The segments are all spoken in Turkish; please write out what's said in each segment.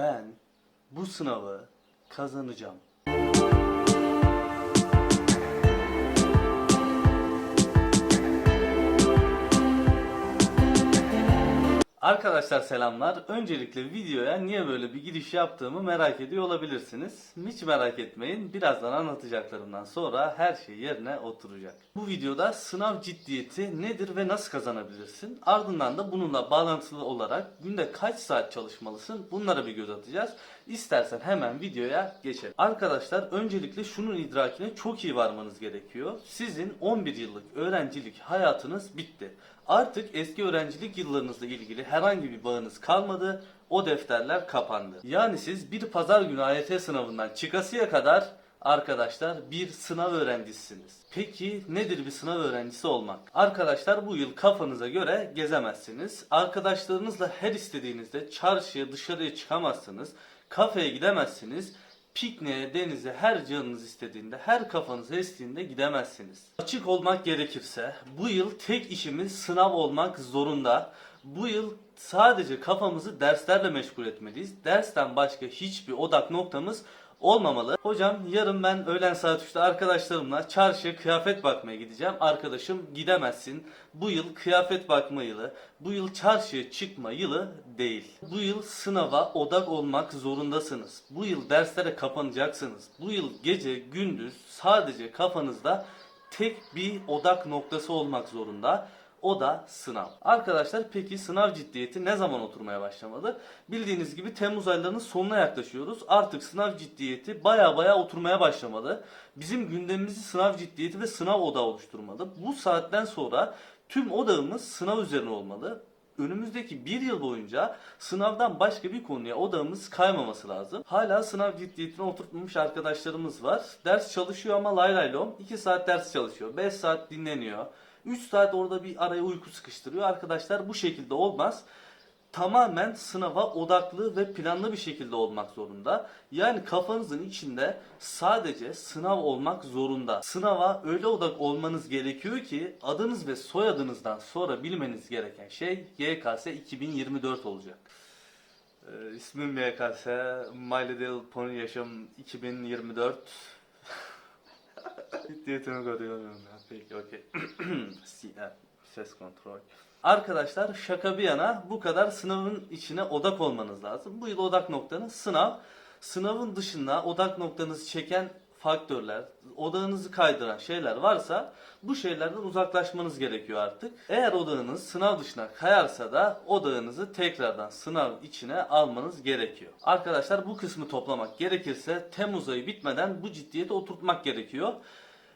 Ben bu sınavı kazanacağım. Arkadaşlar selamlar. Öncelikle videoya niye böyle bir giriş yaptığımı merak ediyor olabilirsiniz. Hiç merak etmeyin. Birazdan anlatacaklarımdan sonra her şey yerine oturacak. Bu videoda sınav ciddiyeti nedir ve nasıl kazanabilirsin? Ardından da bununla bağlantılı olarak günde kaç saat çalışmalısın? Bunlara bir göz atacağız. İstersen hemen videoya geçelim. Arkadaşlar öncelikle şunun idrakine çok iyi varmanız gerekiyor. Sizin 11 yıllık öğrencilik hayatınız bitti. Artık eski öğrencilik yıllarınızla ilgili herhangi bir bağınız kalmadı. O defterler kapandı. Yani siz bir pazar günü AYT sınavından çıkasıya kadar arkadaşlar bir sınav öğrencisisiniz. Peki nedir bir sınav öğrencisi olmak? Arkadaşlar bu yıl kafanıza göre gezemezsiniz. Arkadaşlarınızla her istediğinizde çarşıya dışarıya çıkamazsınız. Kafeye gidemezsiniz. Pikniğe, denize her canınız istediğinde, her kafanız estiğinde gidemezsiniz. Açık olmak gerekirse bu yıl tek işimiz sınav olmak zorunda. Bu yıl sadece kafamızı derslerle meşgul etmeliyiz. Dersten başka hiçbir odak noktamız olmamalı. Hocam yarın ben öğlen saat 3'te arkadaşlarımla çarşıya kıyafet bakmaya gideceğim. Arkadaşım gidemezsin. Bu yıl kıyafet bakma yılı, bu yıl çarşıya çıkma yılı değil. Bu yıl sınava odak olmak zorundasınız. Bu yıl derslere kapanacaksınız. Bu yıl gece gündüz sadece kafanızda tek bir odak noktası olmak zorunda. O da sınav. Arkadaşlar peki sınav ciddiyeti ne zaman oturmaya başlamalı? Bildiğiniz gibi Temmuz aylarının sonuna yaklaşıyoruz. Artık sınav ciddiyeti baya baya oturmaya başlamalı. Bizim gündemimizi sınav ciddiyeti ve sınav odağı oluşturmalı. Bu saatten sonra tüm odağımız sınav üzerine olmalı. Önümüzdeki bir yıl boyunca sınavdan başka bir konuya odağımız kaymaması lazım. Hala sınav ciddiyetine oturtmamış arkadaşlarımız var. Ders çalışıyor ama lay lay lom. 2 saat ders çalışıyor. 5 saat dinleniyor. 3 saat orada bir araya uyku sıkıştırıyor. Arkadaşlar bu şekilde olmaz. Tamamen sınava odaklı ve planlı bir şekilde olmak zorunda. Yani kafanızın içinde sadece sınav olmak zorunda. Sınava öyle odak olmanız gerekiyor ki adınız ve soyadınızdan sonra bilmeniz gereken şey YKS 2024 olacak. Ee, ismim YKS, My Little Pony yaşım 2024. Ciddiyetimi koruyorum ya. Peki okey. Ses kontrol. Arkadaşlar şaka bir yana bu kadar sınavın içine odak olmanız lazım. Bu yıl odak noktanız sınav. Sınavın dışında odak noktanızı çeken faktörler, odağınızı kaydıran şeyler varsa bu şeylerden uzaklaşmanız gerekiyor artık. Eğer odağınız sınav dışına kayarsa da odağınızı tekrardan sınav içine almanız gerekiyor. Arkadaşlar bu kısmı toplamak gerekirse Temmuz ayı bitmeden bu ciddiyeti oturtmak gerekiyor.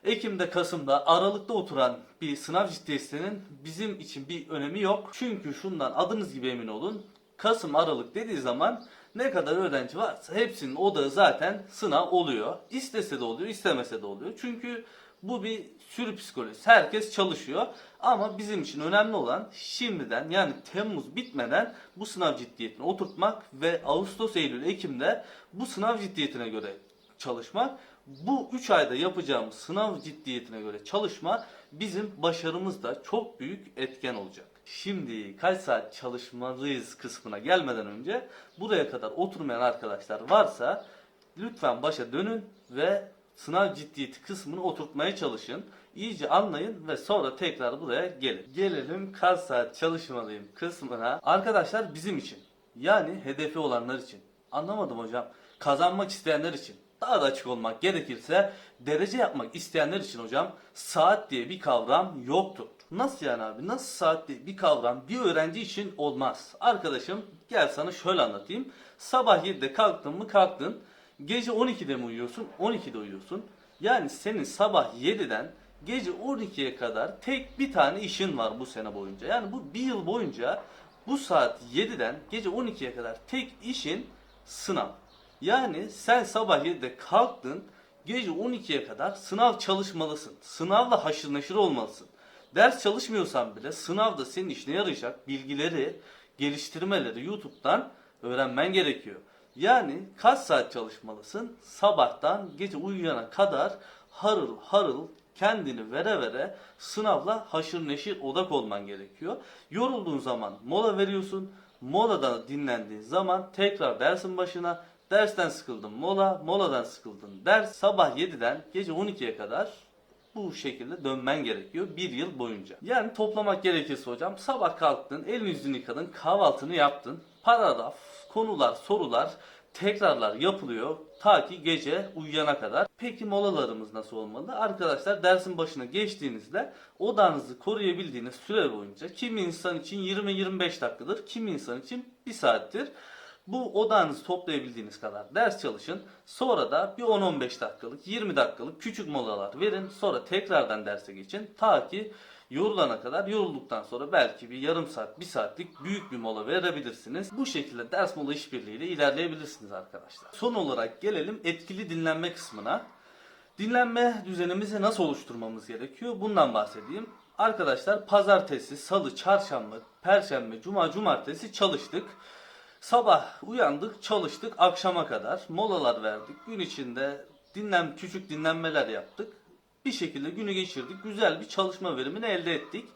Ekim'de, Kasım'da, Aralık'ta oturan bir sınav ciddiyetinin bizim için bir önemi yok. Çünkü şundan adınız gibi emin olun. Kasım, Aralık dediği zaman ne kadar öğrenci varsa hepsinin odağı zaten sınav oluyor. İstese de oluyor, istemese de oluyor. Çünkü bu bir sürü psikolojisi. Herkes çalışıyor. Ama bizim için önemli olan şimdiden yani Temmuz bitmeden bu sınav ciddiyetini oturtmak ve Ağustos, Eylül, Ekim'de bu sınav ciddiyetine göre çalışmak. Bu 3 ayda yapacağımız sınav ciddiyetine göre çalışma bizim başarımızda çok büyük etken olacak. Şimdi kaç saat çalışmalıyız kısmına gelmeden önce buraya kadar oturmayan arkadaşlar varsa lütfen başa dönün ve sınav ciddiyeti kısmını oturtmaya çalışın. İyice anlayın ve sonra tekrar buraya gelin. Gelelim kaç saat çalışmalıyım kısmına. Arkadaşlar bizim için yani hedefi olanlar için. Anlamadım hocam. Kazanmak isteyenler için. Daha da açık olmak gerekirse derece yapmak isteyenler için hocam saat diye bir kavram yoktur. Nasıl yani abi? Nasıl saat diye bir kavram bir öğrenci için olmaz? Arkadaşım gel sana şöyle anlatayım. Sabah 7'de kalktın mı kalktın. Gece 12'de mi uyuyorsun? 12'de uyuyorsun. Yani senin sabah 7'den gece 12'ye kadar tek bir tane işin var bu sene boyunca. Yani bu bir yıl boyunca bu saat 7'den gece 12'ye kadar tek işin sınav. Yani sen sabah 7'de kalktın, gece 12'ye kadar sınav çalışmalısın. Sınavla haşır neşir olmalısın. Ders çalışmıyorsan bile sınavda senin işine yarayacak bilgileri, geliştirmeleri YouTube'dan öğrenmen gerekiyor. Yani kaç saat çalışmalısın? Sabahtan gece uyuyana kadar harıl harıl kendini vere vere sınavla haşır neşir odak olman gerekiyor. Yorulduğun zaman mola veriyorsun. Molada dinlendiğin zaman tekrar dersin başına. Dersten sıkıldın mola, moladan sıkıldın ders. Sabah 7'den gece 12'ye kadar bu şekilde dönmen gerekiyor bir yıl boyunca. Yani toplamak gerekirse hocam sabah kalktın, elini yüzünü yıkadın, kahvaltını yaptın. Paragraf, konular, sorular, tekrarlar yapılıyor ta ki gece uyuyana kadar. Peki molalarımız nasıl olmalı? Arkadaşlar dersin başına geçtiğinizde odağınızı koruyabildiğiniz süre boyunca kimi insan için 20-25 dakikadır, kimi insan için 1 saattir. Bu odağınızı toplayabildiğiniz kadar ders çalışın. Sonra da bir 10-15 dakikalık, 20 dakikalık küçük molalar verin. Sonra tekrardan derse geçin. Ta ki yorulana kadar yorulduktan sonra belki bir yarım saat, bir saatlik büyük bir mola verebilirsiniz. Bu şekilde ders mola işbirliğiyle ilerleyebilirsiniz arkadaşlar. Son olarak gelelim etkili dinlenme kısmına. Dinlenme düzenimizi nasıl oluşturmamız gerekiyor? Bundan bahsedeyim. Arkadaşlar pazartesi, salı, çarşamba, perşembe, cuma, cumartesi çalıştık. Sabah uyandık, çalıştık akşama kadar. Molalar verdik. Gün içinde dinlen küçük dinlenmeler yaptık. Bir şekilde günü geçirdik. Güzel bir çalışma verimini elde ettik.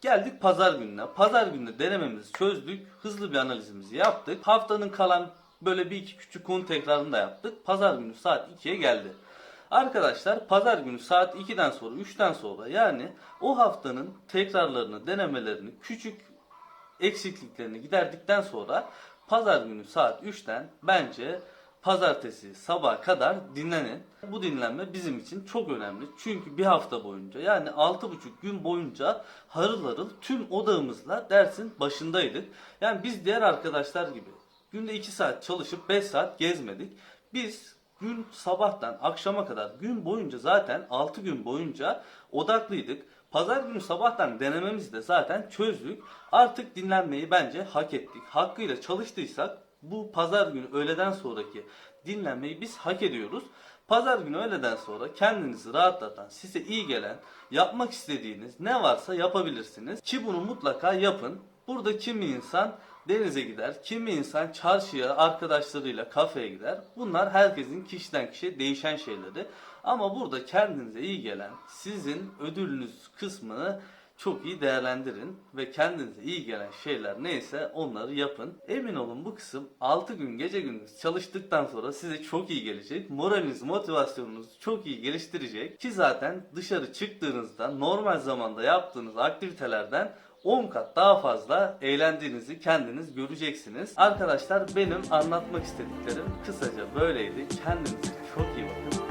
Geldik pazar gününe. Pazar günü denememizi çözdük. Hızlı bir analizimizi yaptık. Haftanın kalan böyle bir iki küçük konu tekrarını da yaptık. Pazar günü saat 2'ye geldi. Arkadaşlar pazar günü saat 2'den sonra 3'ten sonra yani o haftanın tekrarlarını, denemelerini, küçük eksikliklerini giderdikten sonra pazar günü saat 3'ten bence pazartesi sabaha kadar dinlenin. Bu dinlenme bizim için çok önemli. Çünkü bir hafta boyunca yani 6,5 gün boyunca harıl harıl tüm odağımızla dersin başındaydık. Yani biz diğer arkadaşlar gibi günde 2 saat çalışıp 5 saat gezmedik. Biz gün sabahtan akşama kadar gün boyunca zaten 6 gün boyunca odaklıydık. Pazar günü sabahtan denememizi de zaten çözdük. Artık dinlenmeyi bence hak ettik. Hakkıyla çalıştıysak bu pazar günü öğleden sonraki dinlenmeyi biz hak ediyoruz. Pazar günü öğleden sonra kendinizi rahatlatan, size iyi gelen, yapmak istediğiniz ne varsa yapabilirsiniz. Ki bunu mutlaka yapın. Burada kimi insan denize gider, kimi insan çarşıya arkadaşlarıyla kafeye gider. Bunlar herkesin kişiden kişiye değişen şeyleri. Ama burada kendinize iyi gelen, sizin ödülünüz kısmını çok iyi değerlendirin ve kendinize iyi gelen şeyler neyse onları yapın. Emin olun bu kısım 6 gün gece gündüz çalıştıktan sonra size çok iyi gelecek. Moraliniz, motivasyonunuzu çok iyi geliştirecek. Ki zaten dışarı çıktığınızda normal zamanda yaptığınız aktivitelerden 10 kat daha fazla eğlendiğinizi kendiniz göreceksiniz. Arkadaşlar benim anlatmak istediklerim kısaca böyleydi. Kendinize çok iyi bakın.